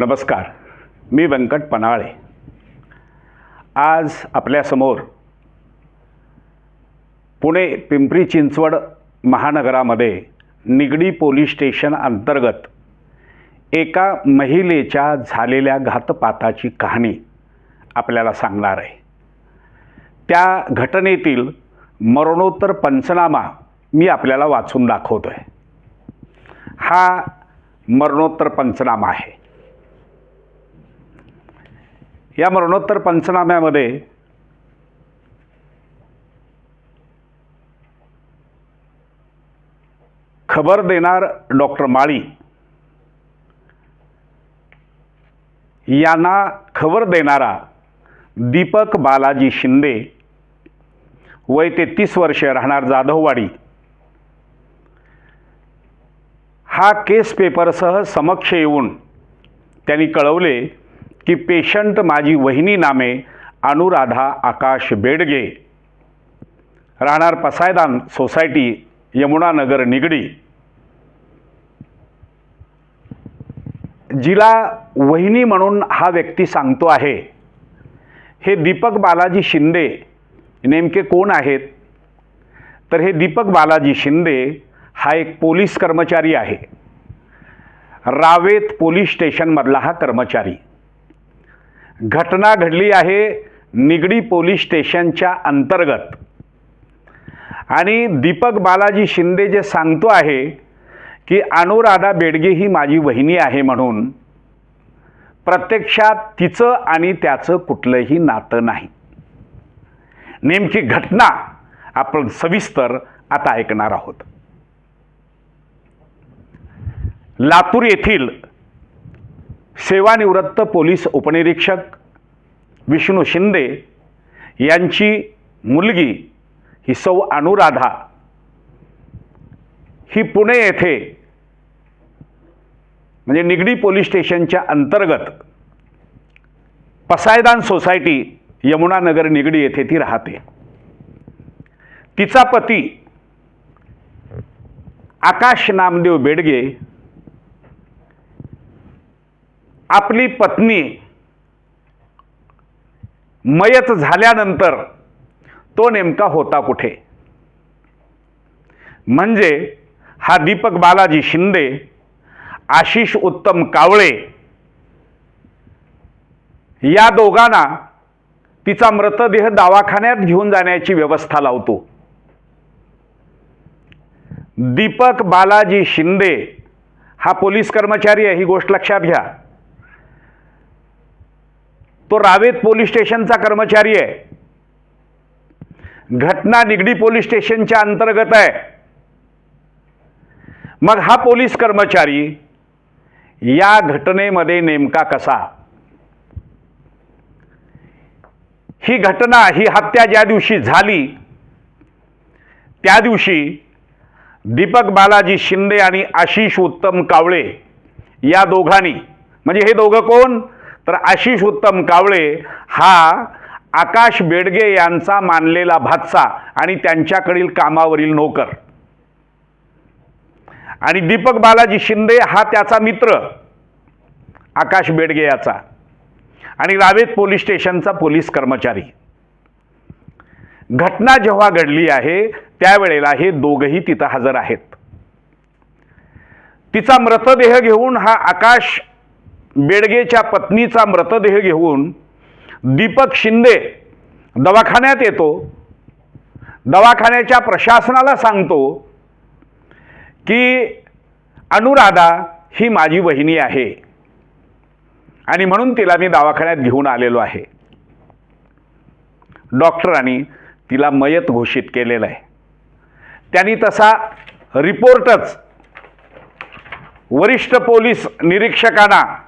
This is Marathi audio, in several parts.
नमस्कार मी व्यंकट पनाळे. आज आपल्यासमोर पुणे पिंपरी चिंचवड महानगरामध्ये निगडी पोलीस स्टेशन अंतर्गत एका महिलेच्या झालेल्या घातपाताची कहाणी आपल्याला सांगणार आहे. त्या घटनेतील मरणोत्तर पंचनामा मी आपल्याला वाचून दाखवतो आहे हा मरणोत्तर पंचनामा आहे. या मरणोत्तर पंचनाम्यामध्ये खबर देणार डॉक्टर माळी. यांना खबर देणारा दीपक बालाजी शिंदे वय तेहतीस वर्ष राहणार जाधववाडी. हा केस पेपरसह समक्ष येऊन त्यांनी कळवले की पेशंट माझी वहिनी नामे अनुराधा आकाश बेडगे. राहणार पसायदान सोसायटी यमुनानगर निगडी. जिला वहिनी म्हणून हा व्यक्ती सांगतो आहे हे दीपक बालाजी शिंदे नेमके कोण आहेत? तर हे दीपक बालाजी शिंदे हा एक पोलीस कर्मचारी आहे. रावेत पोलीस स्टेशनमधला हा कर्मचारी. घटना घडली आहे निगडी पोलीस स्टेशनच्या अंतर्गत. आणि दीपक बालाजी शिंदे जे सांगतो आहे की अनुराधा बेडगे ही माझी वहिनी आहे म्हणून प्रत्यक्षात तिचं आणि त्याचं कुठलंही नातं नाही. नेमकी घटना आपण सविस्तर आता ऐकणार आहोत. लातूर येथील सेवानिवृत्त पोलीस उपनिरीक्षक विष्णू शिंदे यांची मुलगी ही सौ अनुराधा. ही पुणे येथे म्हणजे निगडी पोलीस स्टेशनच्या अंतर्गत पसायदान सोसायटी यमुनानगर निगडी येथे ती राहते. तिचा पती आकाश नामदेव बेडगे आपली पत्नी मयत झाल्यानंतर तो नेमका होता कुठे? म्हणजे हा दीपक बालाजी शिंदे आशिष उत्तम कावळे या दोघांना तिचा मृतदेह दवाखान्यात घेऊन जाण्याची व्यवस्था लावतो. दीपक बालाजी शिंदे हा पोलीस कर्मचारी आहे ही गोष्ट लक्षात घ्या. तो रावेत पोलीस स्टेशनचा कर्मचारी आहे. घटना निगडी पोलीस स्टेशनच्या अंतर्गत आहे. मग हा पोलीस कर्मचारी या घटनेमध्ये नेमका कसा? ही घटना ही हत्या ज्या दिवशी झाली त्या दिवशी दीपक बालाजी शिंदे आणि आशिष उत्तम कावळे या दोघांनी म्हणजे हे दोघं कोण? तर आशिष उत्तम कावळे हा आकाश बेडगे यांचा मानलेला भातसा आणि त्यांच्याकडील कामावरील नोकर. आणि दीपक बालाजी शिंदे हा त्याचा मित्र आकाश बेडगे याचा. आणि रावेत पोलीस स्टेशनचा पोलीस कर्मचारी. घटना जेव्हा घडली आहे त्यावेळेला हे दोघही तिथं हजर आहेत. तिचा मृतदेह घेऊन हा आकाश बेडगेच्या पत्नीचा मृतदेह घेऊन दीपक शिंदे दवाखान्यात येतो. दवाखान्याच्या प्रशासनाला सांगतो की अनुराधा ही माझी वहिनी आहे. आणि म्हणून तिला मी दवाखान्यात घेऊन आलेलो आहे. डॉक्टरांनी तिला मयत घोषित केलेलं आहे. त्यांनी तसा रिपोर्टच वरिष्ठ पोलीस निरीक्षकांना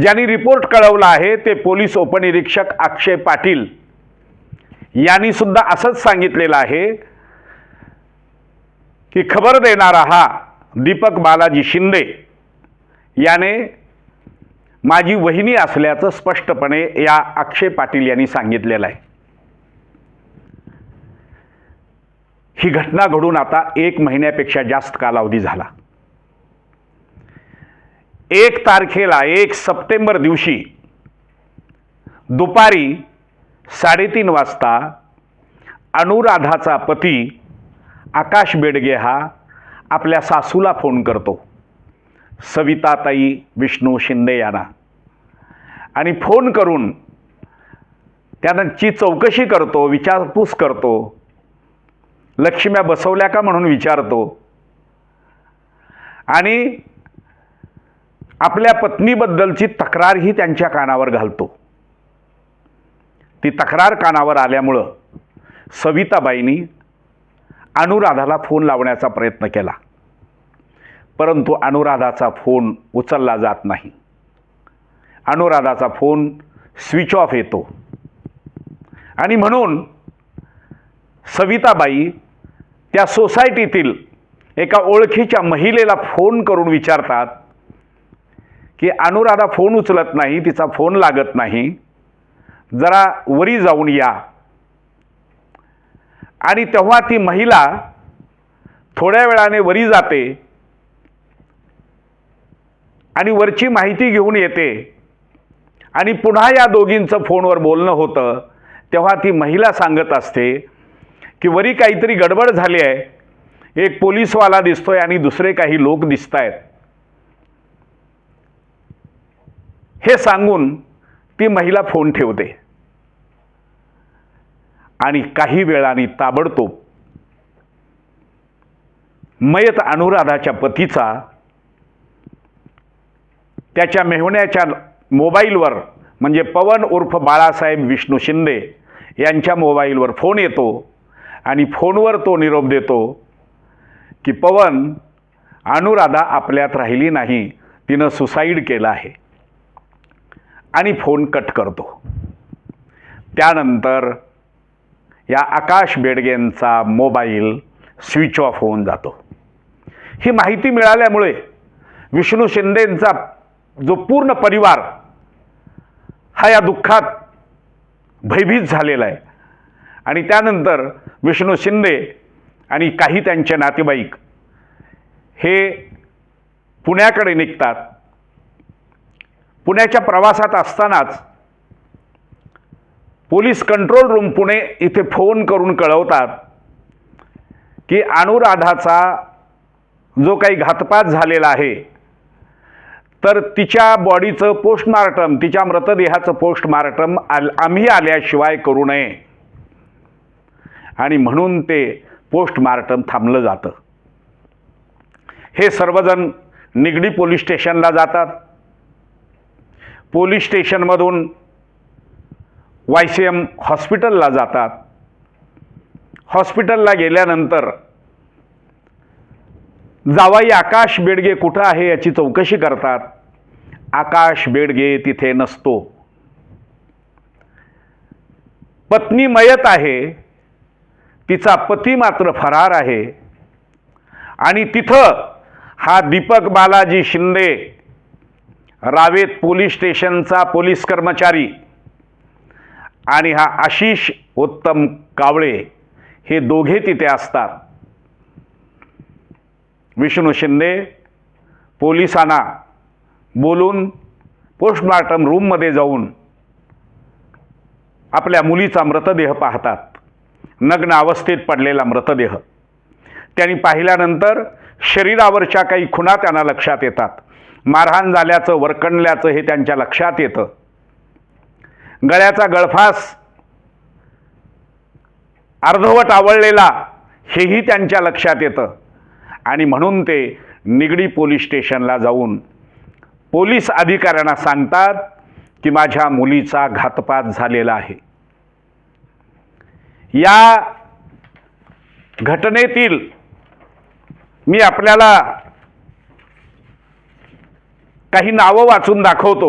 ज्यांनी रिपोर्ट कळवला आहे ते पोलीस उपनिरीक्षक अक्षय पाटील. यांनी सुद्धा असंच सांगितलेलं आहे की खबर देणारा हा दीपक बालाजी शिंदे याने माझी वहिनी असल्याचं स्पष्टपणे या अक्षय पाटील यांनी सांगितलेलं आहे. ही घटना घडून आता एक महिन्यापेक्षा जास्त कालावधी झाला. एक तारखेला एक सप्टेंबर दिवशी दुपारी साडेतीन वाजता अनुराधाचा पती आकाश बेडगे हा आपल्या सासूला फोन करतो. सविताताई विष्णू शिंदे यांना. आणि फोन करून त्यांची चौकशी करतो विचारपूस करतो लक्ष्म्या बसवल्या का म्हणून विचारतो. आणि आपल्या पत्नीबद्दलची तक्रारही त्यांच्या कानावर घालतो. ती तक्रार कानावर आल्यामुळं सविताबाईंनी अनुराधाला फोन लावण्याचा प्रयत्न केला. परंतु अनुराधाचा फोन उचलला जात नाही. अनुराधाचा फोन स्विच ऑफ येतो. आणि म्हणून सविताबाई त्या सोसायटीतील एका ओळखीच्या महिलेला फोन करून विचारतात की अनुराधा फोन उचलत नाही तिचा फोन लागत नाही. जरा वरी जाऊन या. आणि तेव्हा ती महिला थोड्या वेळाने वरी जाते. आणि वरची माहिती घेऊन येते. आणि पुन्हा या दोघींचं फोनवर बोलणं होतं. तेव्हा ती महिला सांगत असते की वरी काहीतरी गडबड झाली आहे. एक पोलीसवाला दिसतोय आणि दुसरे काही लोक दिसत आहेत हे सांगून ती महिला फोन ठेवते. आणि काही वेळाने ताबडतोब मयत अनुराधाच्या पतीचा त्याच्या मेहुण्याच्या मोबाईलवर म्हणजे पवन उर्फ बाळासाहेब विष्णू शिंदे यांच्या मोबाईलवर फोन येतो आणि फोनवर तो निरोप देतो की पवन अनुराधा आपल्यात राहिली नाही. तिनं सुसाईड केलं आहे. आणि फोन कट करतो. त्यानंतर या आकाश बेडगेंचा मोबाईल स्विच ऑफ होऊन जातो. ही माहिती मिळाल्यामुळे विष्णू शिंदेंचा जो पूर्ण परिवार हा या दुःखात भयभीत झालेला आहे. आणि त्यानंतर विष्णू शिंदे आणि काही त्यांचे नातेवाईक हे पुण्याकडे निघतात. पुण्याच्या प्रवासात असतानाच पोलीस कंट्रोल रूम पुणे इथे फोन करून कळवतात की अनुराधाचा जो काही घातपात झालेला आहे तर तिच्या बॉडीचं पोस्टमार्टम तिच्या मृतदेहाचं पोस्टमार्टम आल आम्ही आल्याशिवाय करू नये. आणि म्हणून ते पोस्टमार्टम थांबलं जातं. हे सर्वजण निगडी पोलीस स्टेशनला जातात. पोलीस स्टेशनमधून वाय सी एम हॉस्पिटलला जातात. हॉस्पिटलला गेल्यानंतर जावाई आकाश बेडगे कुठं आहे याची चौकशी करतात. आकाश बेडगे तिथे नसतो. पत्नी मयत आहे. तिचा पती मात्र फरार आहे. आणि तिथं हा दीपक बालाजी शिंदे रावेत पोलीस स्टेशनचा पोलीस कर्मचारी. आणि हा आशिष उत्तम कावळे हे दोघे तिथे असतात. विष्णू शिंदे पोलिसांना बोलून पोस्टमार्टम रूममध्ये जाऊन आपल्या मुलीचा मृतदेह पाहतात. नग्न अवस्थेत पडलेला मृतदेह. त्यांनी पाहिल्यानंतर शरीरावरच्या काही खुणा त्यांना लक्षात येतात. मारहाण झाल्याचं वरकणल्याचं हे त्यांच्या लक्षात येतं. गळ्याचा गळफास अर्धवट आवळलेला हेही त्यांच्या लक्षात येतं. आणि म्हणून ते निगडी पोलीस स्टेशनला जाऊन पोलीस अधिकाऱ्यांना सांगतात की माझ्या मुलीचा घातपात झालेला आहे. या घटनेतील मी आपल्याला काही नावं वाचून दाखवतो.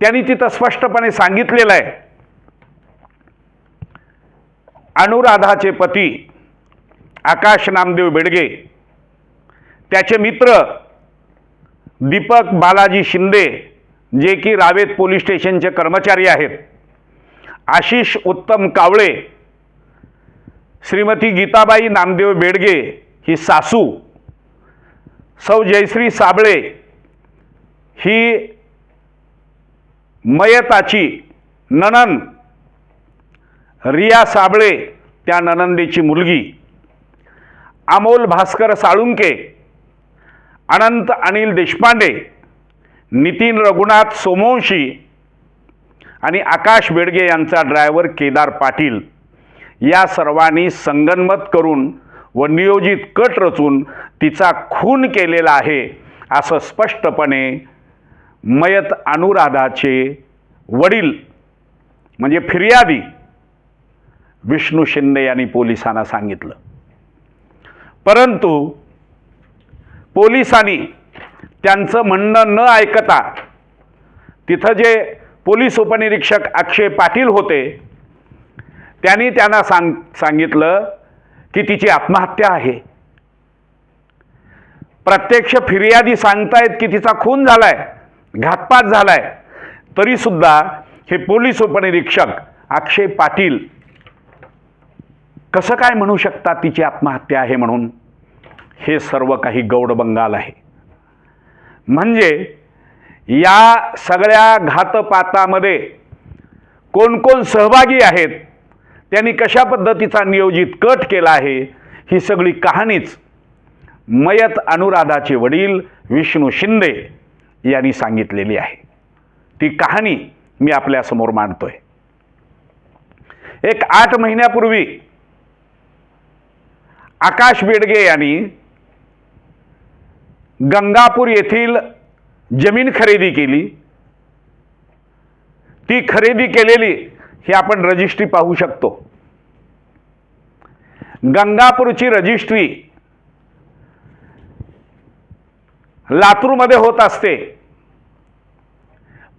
त्यांनी तिथं स्पष्टपणे सांगितलेलं आहे. अनुराधाचे पती आकाश नामदेव बेडगे त्याचे मित्र दीपक बालाजी शिंदे जे की रावेत पोलीस स्टेशनचे कर्मचारी आहेत. आशिष उत्तम कावळे श्रीमती गीताबाई नामदेव बेडगे ही सासू सौ जयश्री साबळे ही मयताची ननन रिया साबळे त्या ननंदेची मुलगी अमोल भास्कर साळुंके अनंत अनिल देशपांडे नितीन रघुनाथ सोमवंशी आणि आकाश बेडगे यांचा ड्रायव्हर केदार पाटील या सर्वांनी संगनमत करून व नियोजित कट रचून तिचा खून केलेला आहे असं स्पष्टपणे मयत अनुराधाचे वडील म्हणजे फिर्यादी विष्णू शिंदे यांनी पोलिसांना सांगितलं. परंतु पोलिसांनी त्यांचं म्हणणं न ऐकता तिथं जे पोलीस उपनिरीक्षक अक्षय पाटील होते त्यांनी त्यांना सांग सांगितलं की तिची आत्महत्या आहे. प्रत्यक्ष फिर्यादी सांगतायत की तिचा खून झालाय घातपात झालाय. आहे तरीसुद्धा हे पोलीस उपनिरीक्षक अक्षय पाटील कसं काय म्हणू शकतात तिची आत्महत्या आहे म्हणून? हे सर्व काही गौड बंगाल आहे. म्हणजे या सगळ्या घातपातामध्ये कोण कोण सहभागी आहेत त्यांनी कशा पद्धतीचा नियोजित कट केला आहे ही सगळी कहाणीच मयत अनुराधाचे वडील विष्णू शिंदे यांनी सांगितलेली आहे. ती कहाणी मी आपल्यासमोर मांडतोय. एक आठ महिन्यापूर्वी आकाश बेडगे यांनी गंगापूर येथील जमीन खरेदी केली. ती खरेदी केलेली ही आपण रजिस्ट्री पाहू शकतो. गंगापूरची रजिस्ट्री लातूरमध्ये होत असते.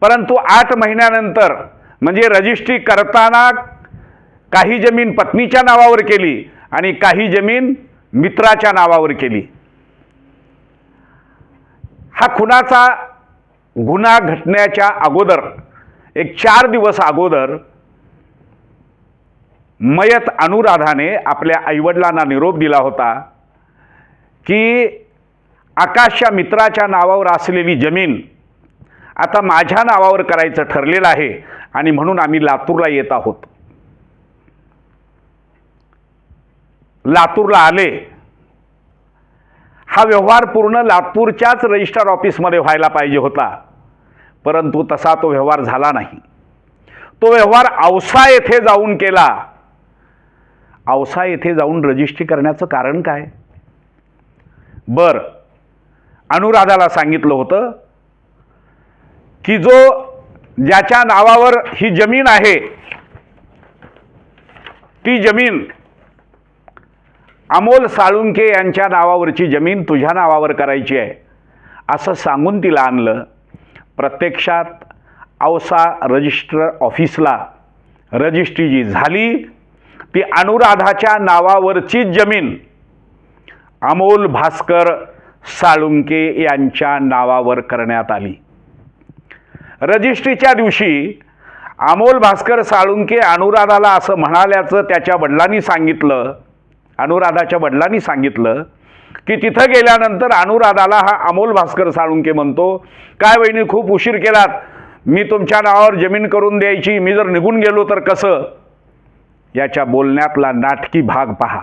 परंतु आठ महिन्यानंतर म्हणजे रजिस्ट्री करताना काही जमीन पत्नीच्या नावावर केली आणि काही जमीन मित्राच्या नावावर केली. हा खुनाचा गुन्हा घटण्याच्या अगोदर एक चार दिवस अगोदर मयत अनुराधाने आपल्या आईवडिलांना निरोप दिला होता की आकाशच्या मित्राच्या नावावर असलेली जमीन आता माझ्या नावावर करायचं ठरलेलं आहे आणि म्हणून आम्ही लातूरला येत आहोत. लातूरला आले. हा व्यवहार पूर्ण लातूरच्याच रजिस्ट्रार ऑफिसमध्ये व्हायला पाहिजे होता. परंतु तसा तो व्यवहार झाला नाही. तो व्यवहार औसा येथे जाऊन केला. औसा येथे जाऊन रजिस्ट्री करण्याचं कारण काय? बरं. अनुराधाला सांगितलं होतं की जो ज्याच्या नावावर ही जमीन आहे ती जमीन अमोल साळुंके यांच्या नावावरची जमीन तुझ्या नावावर करायची आहे. असं सांगून तिला आणलं. प्रत्यक्षात औसा रजिस्टर ऑफिसला रजिस्ट्री जी झाली. ती अनुराधाच्या नावावरची जमीन अमोल भास्कर साळुंके यांच्या नावावर करण्यात आली. रजिस्ट्रीच्या दिवशी अमोल भास्कर साळुंके अनुराधाला असं म्हणाल्याचं त्याच्या वडिलांनी सांगितलं अनुराधाच्या वडिलांनी सांगितलं की तिथं गेल्यानंतर अनुराधाला हा अमोल भास्कर साळुंके म्हणतो काय वहिनी खूप उशीर केलात. मी तुमच्या नावावर जमीन करून द्यायची. मी जर निघून गेलो तर कसं? याच्या बोलण्यातला नाटकी भाग पहा.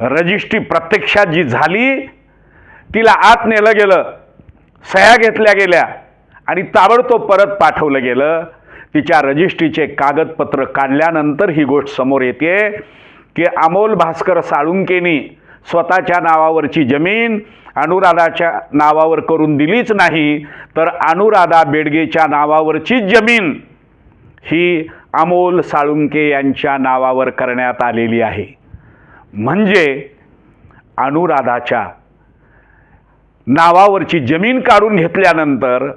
रजिस्ट्री प्रत्यक्षात जी झाली तिला आत नेलं गेलं सह्या घेतल्या गेल्या आणि ताबडतोब परत पाठवलं गेलं. तिच्या रजिस्ट्रीचे कागदपत्र काढल्यानंतर ही गोष्ट समोर येते की अमोल भास्कर साळुंकेनी स्वतःच्या नावावरची जमीन अनुराधाच्या नावावर करून दिलीच नाही तर अनुराधा बेडगेच्या नावावरची जमीन ही अमोल साळुंके यांच्या नावावर करण्यात आलेली आहे. म्हणजे अनुराधाच्या नावावरची जमीन काढून घेतल्यानंतर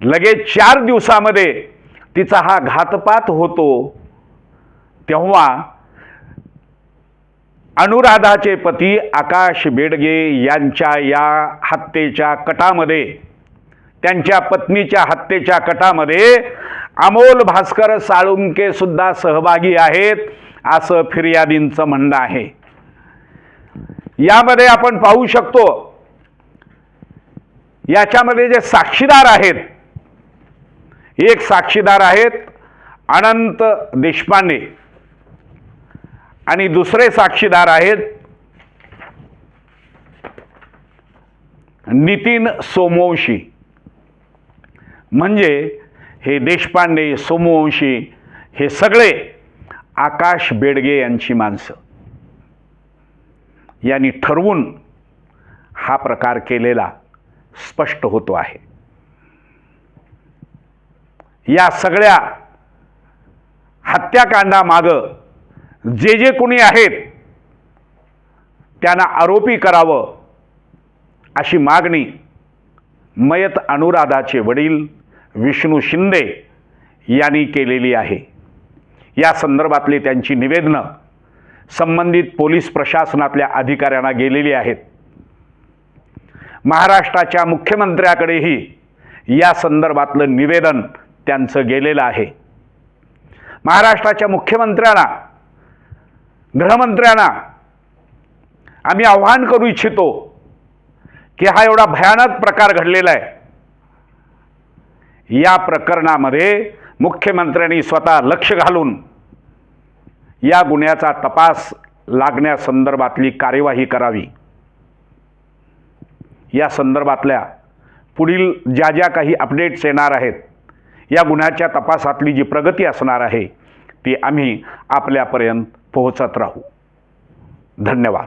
लगेच चार दिवसामध्ये तिचा हा घातपात होतो. तेव्हा अनुराधाचे पती आकाश बेडगे यांच्या या हत्येच्या कटामध्ये त्यांच्या पत्नीच्या हत्येच्या कटामध्ये अमोल भास्कर साळुंके सुद्धा सहभागी आहेत असं फिर्यादींचं म्हणणं आहे. यामध्ये आपण पाहू शकतो याच्यामध्ये जे साक्षीदार आहेत एक साक्षीदार आहेत अनंत देशपांडे. आणि दुसरे साक्षीदार आहेत नितीन सोमवंशी. म्हणजे हे देशपांडे सोमवंशी हे सगळे आकाश बेडगे यांची माणसं. यांनी ठरवून हा प्रकार केलेला. स्पष्ट होतो आहे. या सगळ्या हत्याकांडामागं जे जे कोणी आहेत त्यांना आरोपी करावं अशी मागणी मयत अनुराधाचे वडील विष्णू शिंदे यांनी केलेली आहे. या संदर्भातली त्यांची निवेदनं संबंधित पोलीस प्रशासनातल्या अधिकाऱ्यांना गेलेली आहेत. महाराष्ट्राच्या मुख्यमंत्र्याकडेही या संदर्भातलं निवेदन त्यांचं गेलेलं आहे. महाराष्ट्राच्या मुख्यमंत्र्यांना गृहमंत्र्यांना आम्ही आव्हान करू इच्छितो की हा एवढा भयानक प्रकार घडलेला आहे. या प्रकरणामध्ये मुख्यमंत्र्यांनी स्वतः लक्ष घालून या गुन्ह्याचा तपास लागण्यासंदर्भातली कार्यवाही करावी. या संदर्भातल्या पुढील ज्या ज्या काही अपडेट्स येणार आहेत या गुन्ह्याच्या तपासातली जी प्रगती असणार आहे ती आम्ही आपल्यापर्यंत पोहोचत राहू. धन्यवाद.